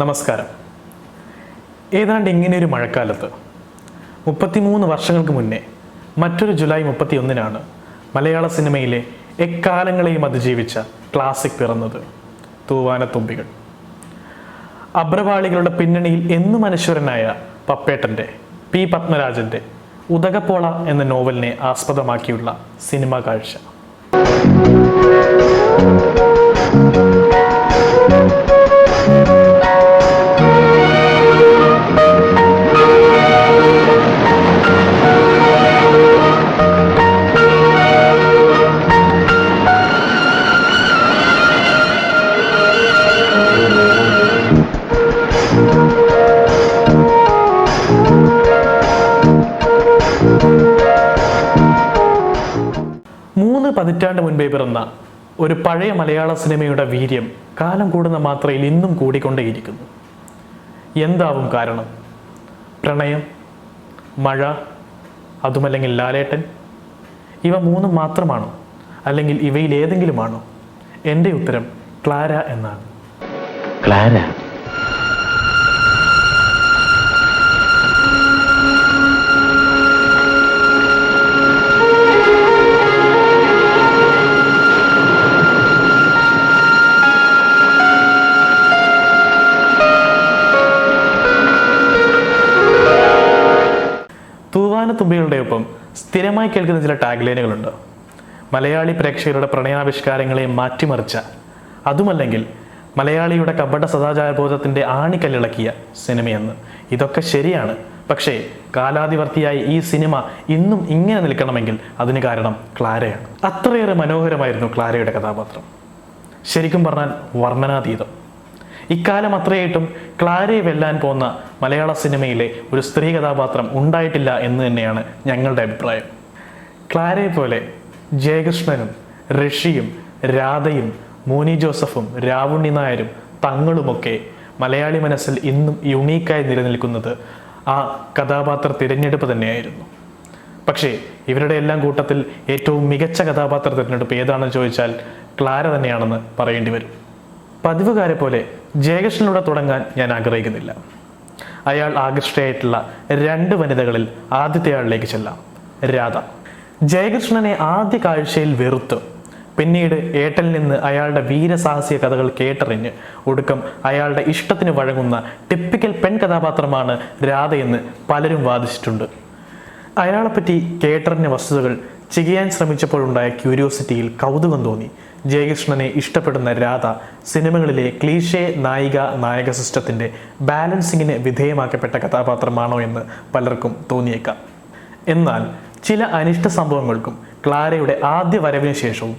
നമസ്കാരം. ഏതാണ്ട് ഇങ്ങനെ ഒരു മഴക്കാലത്ത് മുപ്പത്തിമൂന്ന് വർഷങ്ങൾക്ക് മുന്നേ മറ്റൊരു ജൂലൈ മുപ്പത്തിയൊന്നിനാണ് മലയാള സിനിമയിലെ എക്കാലങ്ങളെയും അതിജീവിച്ച ക്ലാസിക് പിറന്നത് തൂവാനത്തുമ്പികൾ. അബ്രവാളികളുടെ പിന്നണിയിൽ എന്നും അനശ്വരനായ പപ്പേട്ടന്റെ പി പത്മരാജന്റെ ഉദകപ്പോള എന്ന നോവലിനെ ആസ്പദമാക്കിയുള്ള സിനിമാ കാഴ്ച. മൂന്ന് പതിറ്റാണ്ട് മുൻപേ പിറന്ന ഒരു പഴയ മലയാള സിനിമയുടെ വീര്യം കാലം കൂടുന്ന മാത്രയിൽ ഇന്നും കൂടിക്കൊണ്ടേയിരിക്കുന്നു. എന്താവും കാരണം? പ്രണയം മഴ അതുമല്ലെങ്കിൽ ലാലേട്ടൻ? ഇവ മൂന്നും മാത്രമാണോ? അല്ലെങ്കിൽ ഇവയിൽ ഏതെങ്കിലുമാണോ? എന്റെ ഉത്തരം ക്ലാര എന്നാണ്. ക്ലാര? തൂവാനത്തുമ്പികളുടെ ഒപ്പം സ്ഥിരമായി കേൾക്കുന്ന ചില ടാഗ്ലൈനുകളുണ്ട് മലയാളി പ്രേക്ഷകരുടെ പ്രണയാവിഷ്കാരങ്ങളെ മാറ്റിമറിച്ച അതുമല്ലെങ്കിൽ മലയാളിയുടെ കപട സദാചാരബോധത്തിന്റെ ആണിക്കല്ലിളക്കിയ സിനിമയെന്ന്. ഇതൊക്കെ ശരിയാണ്. പക്ഷേ കാലാതിവർത്തിയായി ഈ സിനിമ ഇന്നും ഇങ്ങനെ നിൽക്കണമെങ്കിൽ അതിന് കാരണം ക്ലാരയാണ്. അത്രയേറെ മനോഹരമായിരുന്നു ക്ലാരയുടെ കഥാപാത്രം. ശരിക്കും പറഞ്ഞാൽ വർണനാതീതം. ഇക്കാലം അത്രയായിട്ടും ക്ലാരയെ വെല്ലാൻ പോകുന്ന മലയാള സിനിമയിലെ ഒരു സ്ത്രീ കഥാപാത്രം ഉണ്ടായിട്ടില്ല എന്ന് തന്നെയാണ് ഞങ്ങളുടെ അഭിപ്രായം. ക്ലാരയെ പോലെ ജയകൃഷ്ണനും ഋഷിയും രാധയും മോനി ജോസഫും രാവുണ്ണി നായരും തങ്ങളുമൊക്കെ മലയാളി മനസ്സിൽ ഇന്നും യുണീക്കായി നിലനിൽക്കുന്നത് ആ കഥാപാത്ര തിരഞ്ഞെടുപ്പ് തന്നെയായിരുന്നു. പക്ഷേ ഇവരുടെ എല്ലാം കൂട്ടത്തിൽ ഏറ്റവും മികച്ച കഥാപാത്ര തിരഞ്ഞെടുപ്പ് ഏതാണെന്ന് ചോദിച്ചാൽ ക്ലാര തന്നെയാണെന്ന് പറയേണ്ടി വരും. പതിവുകാരെ പോലെ ജയകൃഷ്ണനിലൂടെ തുടങ്ങാൻ ഞാൻ ആഗ്രഹിക്കുന്നില്ല. അയാൾ ആകൃഷ്ടയായിട്ടുള്ള രണ്ട് വനിതകളിൽ ആദ്യത്തെയാളിലേക്ക് ചെല്ലാം. രാധ. ജയകൃഷ്ണനെ ആദ്യ കാഴ്ചയിൽ വെറുത്ത്. പിന്നീട് ഏട്ടനിൽ നിന്ന് അയാളുടെ വീരസാഹസിക കഥകൾ കേട്ടറിഞ്ഞ് ഒടുക്കം അയാളുടെ ഇഷ്ടത്തിന് വഴങ്ങുന്ന ടിപ്പിക്കൽ പെൺ കഥാപാത്രമാണ് രാധയെന്ന് പലരും വാദിച്ചിട്ടുണ്ട്. അയാളെപ്പറ്റി കേട്ടറിഞ്ഞ വസ്തുതകൾ ചികയാൻ ശ്രമിച്ചപ്പോഴുണ്ടായ ക്യൂരിയോസിറ്റിയിൽ കൗതുകം തോന്നി. ജയകൃഷ്ണനെ ഇഷ്ടപ്പെടുന്ന രാധ സിനിമകളിലെ ക്ലീഷേ നായിക നായക സിസ്റ്റത്തിന്റെ ബാലൻസിങ്ങിന് വിധേയമാക്കപ്പെട്ട കഥാപാത്രമാണോ എന്ന് പലർക്കും തോന്നിയേക്കാം. എന്നാൽ ചില അനിഷ്ട സംഭവങ്ങൾക്കും ക്ലാരയുടെ ആദ്യ വരവിന് ശേഷവും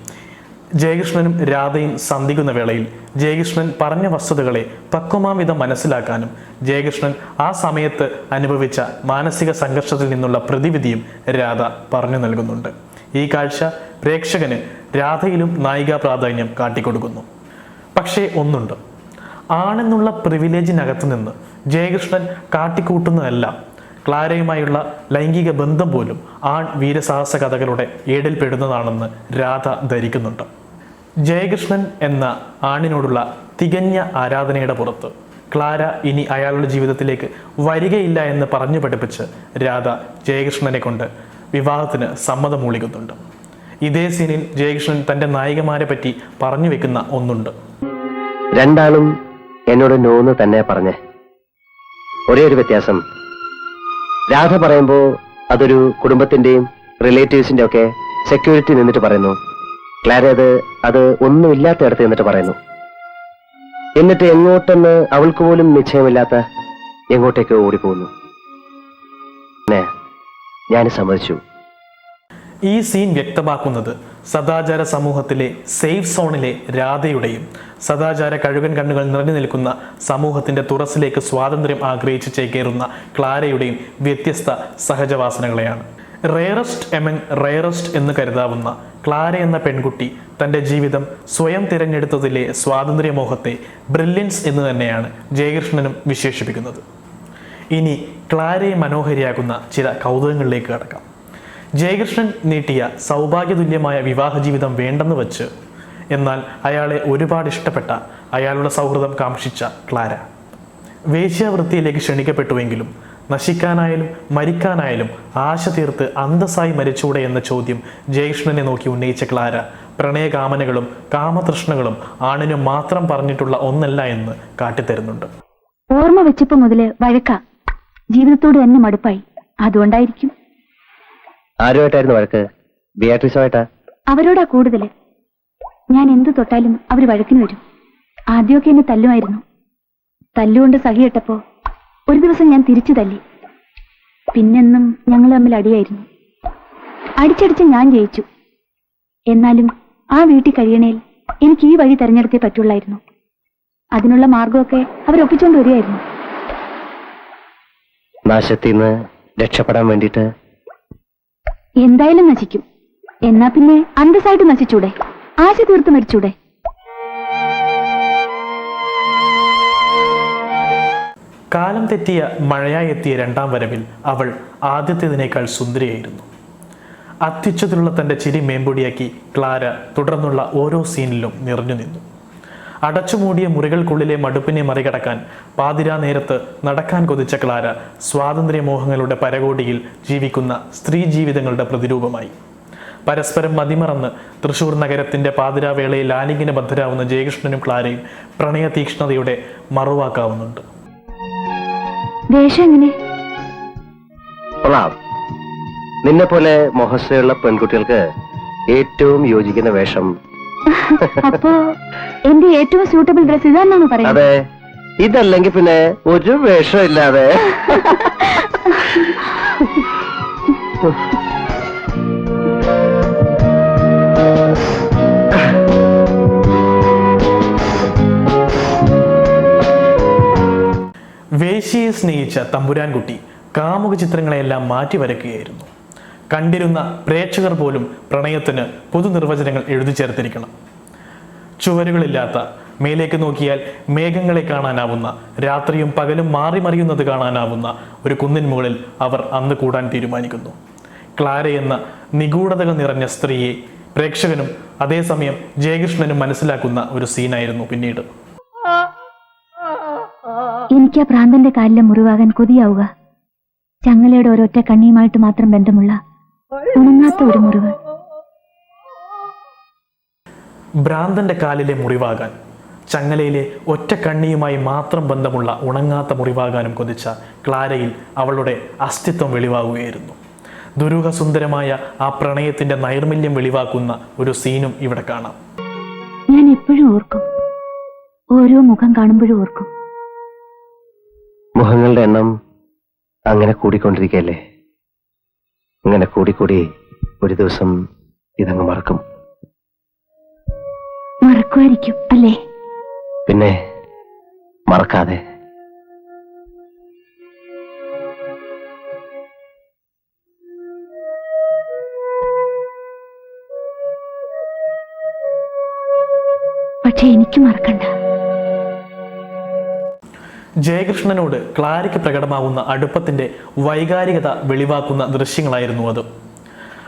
ജയകൃഷ്ണനും രാധയും സന്ധിക്കുന്ന വേളയിൽ ജയകൃഷ്ണൻ പറഞ്ഞ വസ്തുതകളെ പക്വമാം വിധം മനസ്സിലാക്കാനും ജയകൃഷ്ണൻ ആ സമയത്ത് അനുഭവിച്ച മാനസിക സംഘർഷത്തിൽ നിന്നുള്ള പ്രതിവിധിയും രാധ പറഞ്ഞു നൽകുന്നുണ്ട്. ഈ കാഴ്ച പ്രേക്ഷകന് രാധയിലും നായിക പ്രാധാന്യം കാട്ടിക്കൊടുക്കുന്നു. പക്ഷേ ഒന്നുണ്ട്. ആണെന്നുള്ള പ്രിവിലേജിനകത്ത് നിന്ന് ജയകൃഷ്ണൻ കാട്ടിക്കൂട്ടുന്നതെല്ലാം. ക്ലാരയുമായുള്ള ലൈംഗിക ബന്ധം പോലും ആൺ വീരസാഹസ കഥകളുടെ ഏടിൽപ്പെടുന്നതാണെന്ന് രാധ ധരിക്കുന്നുണ്ട്. ജയകൃഷ്ണൻ എന്ന ആണിനോടുള്ള തികഞ്ഞ ആരാധനയുടെ പുറത്ത് ക്ലാര ഇനി അയാളുടെ ജീവിതത്തിലേക്ക് വരികയില്ല എന്ന് പറഞ്ഞു പഠിപ്പിച്ച് രാധ ജയകൃഷ്ണനെ കൊണ്ട് വിവാഹത്തിന് സമ്മതം മൂളിക്കുന്നുണ്ട്. ഇതേ സീനിൽ ജയകൃഷ്ണൻ തന്റെ നായികമാരെ പറ്റി പറഞ്ഞു വെക്കുന്ന ഒന്നുണ്ട്. രണ്ടാളും എന്നോട് നോന്ന് തന്നെ പറഞ്ഞേ. ഒരേ ഒരു വ്യത്യാസം. രാധ പറയുമ്പോൾ അതൊരു കുടുംബത്തിന്റെയും റിലേറ്റീവ്സിന്റെ ഒക്കെ സെക്യൂരിറ്റി നിന്നിട്ട് പറയുന്നു. ക്ലാര അത് അത് ഒന്നുമില്ലാത്തയിടത്ത് നിന്നിട്ട് പറയുന്നു. എന്നിട്ട് എങ്ങോട്ടെന്ന് അവൾക്ക് പോലും നിശ്ചയമില്ലാത്ത എങ്ങോട്ടേക്ക് ഓടിപ്പോകുന്നു. ഞാൻ സമ്മതിച്ചു. ഈ സീൻ വ്യക്തമാക്കുന്നത് സദാചാര സമൂഹത്തിലെ സേഫ് സോണിലെ രാധയുടെയും സദാചാര കഴുകൻ കണ്ണുകൾ നിറഞ്ഞു നിൽക്കുന്ന സമൂഹത്തിന്റെ തുറസിലേക്ക് സ്വാതന്ത്ര്യം ആഗ്രഹിച്ച് ചേക്കേറുന്ന ക്ലാരയുടെയും വ്യത്യസ്ത സഹജവാസനകളെയാണ്. റേറസ്റ്റ് എമംഗ് റേറസ്റ്റ് എന്ന് കരുതാവുന്ന ക്ലാര എന്ന പെൺകുട്ടി തന്റെ ജീവിതം സ്വയം തിരഞ്ഞെടുത്തതിലെ സ്വാതന്ത്ര്യമോഹത്തെ ബ്രില്യൻസ് എന്ന് തന്നെയാണ് ജയകൃഷ്ണനും വിശേഷിപ്പിക്കുന്നത്. ഇനി ക്ലാരയെ മനോഹരിയാകുന്ന ചില കൗതുകങ്ങളിലേക്ക് കടക്കാം. ജയകൃഷ്ണൻ നീട്ടിയ സൗഭാഗ്യതുല്യമായ വിവാഹ ജീവിതം വേണ്ടെന്ന് വച്ച് എന്നാൽ അയാളെ ഒരുപാട് ഇഷ്ടപ്പെട്ട അയാളുടെ സൗഹൃദം കാംക്ഷിച്ച ക്ലാര. വേശ്യാവൃത്തിയിലേക്ക് ക്ഷണിക്കപ്പെട്ടുവെങ്കിലും നശിക്കാനായാലും മരിക്കാനായാലും ആശ തീർത്ത് അന്തസ്സായി മരിച്ചൂടെ എന്ന ചോദ്യം ജയകൃഷ്ണനെ നോക്കി ഉന്നയിച്ച ക്ലാര പ്രണയകാമനകളും കാമതൃഷ്ണകളും ആണിന് മാത്രം പറഞ്ഞിട്ടുള്ള ഒന്നല്ല എന്ന് കാട്ടിത്തരുന്നുണ്ട്. ഓർമ്മ വെച്ചിപ്പ് മുതൽ വഴക്ക. ജീവിതത്തോട് തന്നെ മടുപ്പായി. അതുകൊണ്ടായിരിക്കും. ആരുമായിട്ടായിരുന്നു വഴക്ക്? ബിയാട്രീസുമായിട്ടാ? അവരോടാ കൂടുതൽ. ഞാൻ എന്തു തൊട്ടാലും അവർ വഴക്കിന് വരും. ആദ്യമൊക്കെ എന്നെ തല്ലുമായിരുന്നു. തല്ലുകൊണ്ട് സഹിയിട്ടപ്പോ ഒരു ദിവസം ഞാൻ തിരിച്ചു തല്ലി. പിന്നെന്നും ഞങ്ങൾ തമ്മിൽ അടിയായിരുന്നു. അടിച്ചടിച്ച് ഞാൻ ജയിച്ചു. എന്നാലും ആ വീട്ടിൽ കഴിയണേൽ എനിക്ക് ഈ വഴി തെരഞ്ഞെടുത്തേ പറ്റുള്ളായിരുന്നു. അതിനുള്ള മാർഗമൊക്കെ അവരൊപ്പിച്ചുകൊണ്ട് വരികയായിരുന്നു. നാശത്തിൽ നിന്ന് രക്ഷപ്പെടാൻ വേണ്ടിയിട്ട്. എന്തായാലും നശിക്കും. എന്നാ പിന്നെ അന്തസ്സായിട്ട് നശിച്ചൂടെ? ആശ തീർത്ത് മരിച്ചൂടെ? കാലം തെറ്റിയ മഴയായി എത്തിയ രണ്ടാം വരവിൽ അവൾ ആദ്യത്തേതിനേക്കാൾ സുന്ദരിയായിരുന്നു. അത്യുച്ചത്തിലുള്ള തന്റെ ചിരി മേമ്പൊടിയാക്കി ക്ലാര തുടർന്നുള്ള ഓരോ സീനിലും നിറഞ്ഞു നിന്നു. അടച്ചുമൂടിയ മുറികൾക്കുള്ളിലെ മടുപ്പിനെ മറികടക്കാൻ പാതിരാ നേരത്ത് നടക്കാൻ കൊതിച്ച ക്ലാര സ്വാതന്ത്ര്യമോഹങ്ങളുടെ പരകോടിയിൽ ജീവിക്കുന്ന സ്ത്രീ ജീവിതങ്ങളുടെ പ്രതിരൂപമായി. പരസ്പരം മതിമറന്ന് തൃശൂർ നഗരത്തിന്റെ പാതിരാവേളയിൽ ആലിംഗന ബദ്ധരാവുന്ന ജയകൃഷ്ണനും ക്ലാരയും പ്രണയ തീക്ഷ്ണതയുടെ മറുവാക്കാവുന്നുണ്ട് നിന്നെ പോലെ മോഹസ്വയുള്ള പെൺകുട്ടികൾക്ക് ഏറ്റവും യോജിക്കുന്ന വേഷം അപ്പോ എന്റെ ഏറ്റവും സൂട്ടബിൾ ഡ്രസ് ഇതാണെന്നാണ് പറയുന്നത്? അതെ. ഇതല്ലെങ്കിൽ പിന്നെ ഒരു വേഷം ഇല്ലാതെ. വേശ്യയെ സ്നേഹിച്ച തമ്പുരാൻകുട്ടി കാമുക ചിത്രങ്ങളെല്ലാം മാറ്റിവരയ്ക്കുകയായിരുന്നു കണ്ടിരുന്ന പ്രേക്ഷകർ പോലും പ്രണയത്തിന് പൊതുനിർവചനങ്ങൾ എഴുതി ചേർത്തിരിക്കണം. ചുവരുകളില്ലാത്ത മേലേക്ക് നോക്കിയാൽ മേഘങ്ങളെ കാണാനാവുന്ന രാത്രിയും പകലും മാറി മറിയുന്നത് കാണാനാവുന്ന ഒരു കുന്നിൻ മുകളിൽ അവർ അന്ന് കൂടാൻ തീരുമാനിക്കുന്നു. ക്ലാര എന്ന നിഗൂഢതകൾ നിറഞ്ഞ സ്ത്രീയെ പ്രേക്ഷകനും അതേസമയം ജയകൃഷ്ണനും മനസ്സിലാക്കുന്ന ഒരു സീനായിരുന്നു പിന്നീട്. എനിക്ക് ആ പ്രാന്തന്റെ കാലിലെ മുറിവാകാൻ കൊതിയാവുക. ചങ്ങലയുടെ ഒരൊറ്റ കണ്ണിയുമായിട്ട് മാത്രം ബന്ധമുള്ള ഉണങ്ങാത്ത ഒരു മുറിവ്. ഭ്രാന്തന്റെ കാലിലെ മുറിവാകാൻ ചങ്ങലയിലെ ഒറ്റ കണ്ണിയുമായി മാത്രം ബന്ധമുള്ള ഉണങ്ങാത്ത മുറിവാകാനും കൊതിച്ച ക്ലാരയിൽ അവളുടെ അസ്തിത്വം വെളിവാകുകയായിരുന്നു. ദുരൂഹസുന്ദരമായ ആ പ്രണയത്തിന്റെ നൈർമല്യം വെളിവാക്കുന്ന ഒരു സീനും ഇവിടെ കാണാം. ഞാൻ എപ്പോഴും ഓർക്കും. ഓരോ മുഖം കാണുമ്പോഴും ഓർക്കും. മുഖങ്ങളുടെ എണ്ണം അങ്ങനെ കൂടിക്കൊണ്ടിരിക്കുകയല്ലേ? ഇങ്ങനെ കൂടിക്കൂടി ഒരു ദിവസം ഇതങ്ങ് മറക്കും. മറക്കുമായിരിക്കും അല്ലേ? പിന്നെ മറക്കാതെ. പക്ഷെ എനിക്ക് മറക്കണ്ട. ജയകൃഷ്ണനോട് ക്ലാരിക്ക് പ്രകടമാവുന്ന അടുപ്പത്തിന്റെ വൈകാരികത വെളിവാക്കുന്ന ദൃശ്യങ്ങളായിരുന്നു അത്.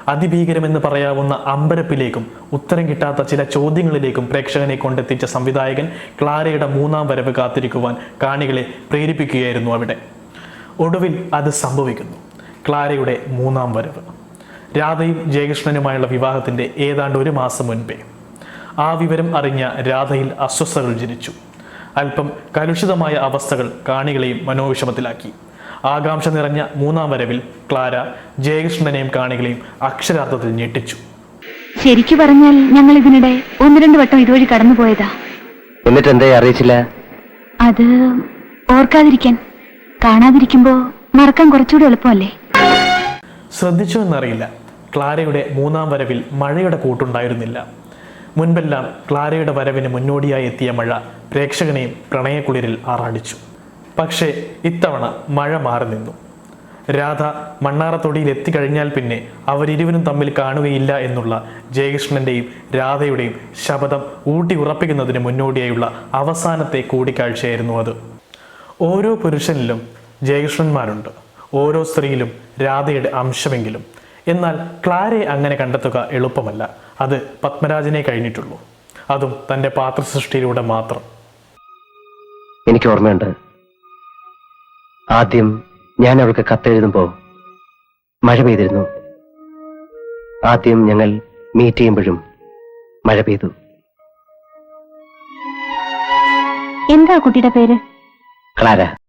അതിഭീകരമെന്ന് പറയാവുന്ന അമ്പരപ്പിലേക്കും ഉത്തരം കിട്ടാത്ത ചില ചോദ്യങ്ങളിലേക്കും പ്രേക്ഷകനെ കൊണ്ടെത്തിച്ച സംവിധായകൻ ക്ലാരയുടെ മൂന്നാം വരവ് കാത്തിരിക്കുവാൻ കാണികളെ പ്രേരിപ്പിക്കുകയായിരുന്നു അവിടെ. ഒടുവിൽ അത് സംഭവിക്കുന്നു. ക്ലാരയുടെ മൂന്നാം വരവ്. രാധയും ജയകൃഷ്ണനുമായുള്ള വിവാഹത്തിന്റെ ഏതാണ്ട് ഒരു മാസം മുൻപേ. ആ വിവരം അറിഞ്ഞ രാധയിൽ അസ്വസ്ഥത ജനിച്ചു. അല്പം കലുഷിതമായ അവസ്ഥകൾ കാണികളെയും മനോവിഷമത്തിലാക്കി. ആകാംക്ഷ നിറഞ്ഞ മൂന്നാം വരവിൽ ക്ലാര ജയകൃഷ്ണനെയും കാണികളെയും അക്ഷരാർത്ഥത്തിൽ ഞെട്ടിച്ചു. ശരിക്കു പറഞ്ഞാൽ ഞങ്ങൾ ഇതിനിടെ ഒന്ന് രണ്ട് വട്ടം ഇതുവഴി കടന്നു പോയതാ എന്നിട്ട് എന്തേ അറിയിച്ചില്ല? അത് ഓർക്കാതിരിക്കാൻ കാണാതിരിക്കുമ്പോ മറക്കാൻ കുറച്ചുകൂടി എളുപ്പമല്ലേ? ശ്രദ്ധിച്ചു എന്നറിയില്ല. ക്ലാരയുടെ മൂന്നാം വരവിൽ മഴയുടെ കൂട്ടുണ്ടായിരുന്നില്ല. മുൻപെല്ലാം ക്ലാരയുടെ വരവിന് മുന്നോടിയായി എത്തിയ മഴ പ്രേക്ഷകനെയും പ്രണയക്കുളിരിൽ ആറാടിച്ചു. പക്ഷേ ഇത്തവണ മഴ മാറി നിന്നു. രാധ മണ്ണാറത്തൊടിയിൽ എത്തിക്കഴിഞ്ഞാൽ പിന്നെ അവരിരുവരും തമ്മിൽ കാണുകയില്ല എന്നുള്ള ജയകൃഷ്ണന്റെയും രാധയുടെയും ശപഥം ഊട്ടി ഉറപ്പിക്കുന്നതിന് മുന്നോടിയായുള്ള അവസാനത്തെ കൂടിക്കാഴ്ചയായിരുന്നു അത്. ഓരോ പുരുഷനിലും ജയകൃഷ്ണന്മാരുണ്ട്. ഓരോ സ്ത്രീയിലും രാധയുടെ അംശമെങ്കിലും എന്നാൽ ക്ലാരെ അങ്ങനെ കണ്ടെത്തുക എളുപ്പമല്ല. അത് പത്മരാജനെ കഴിഞ്ഞിട്ടുള്ളൂ. അതും തന്റെ പാത്രസൃഷ്ടിയിലൂടെ മാത്രം. എനിക്ക് ഓർമ്മയുണ്ട്. ആദ്യം ഞാൻ അവൾക്ക് കത്തെഴുതുമ്പോ മഴ പെയ്തിരുന്നു. ആദ്യം ഞങ്ങൾ മീറ്റ് ചെയ്യുമ്പോഴും മഴ പെയ്തു. എന്താ കുട്ടിയുടെ പേര്? ക്ലാര.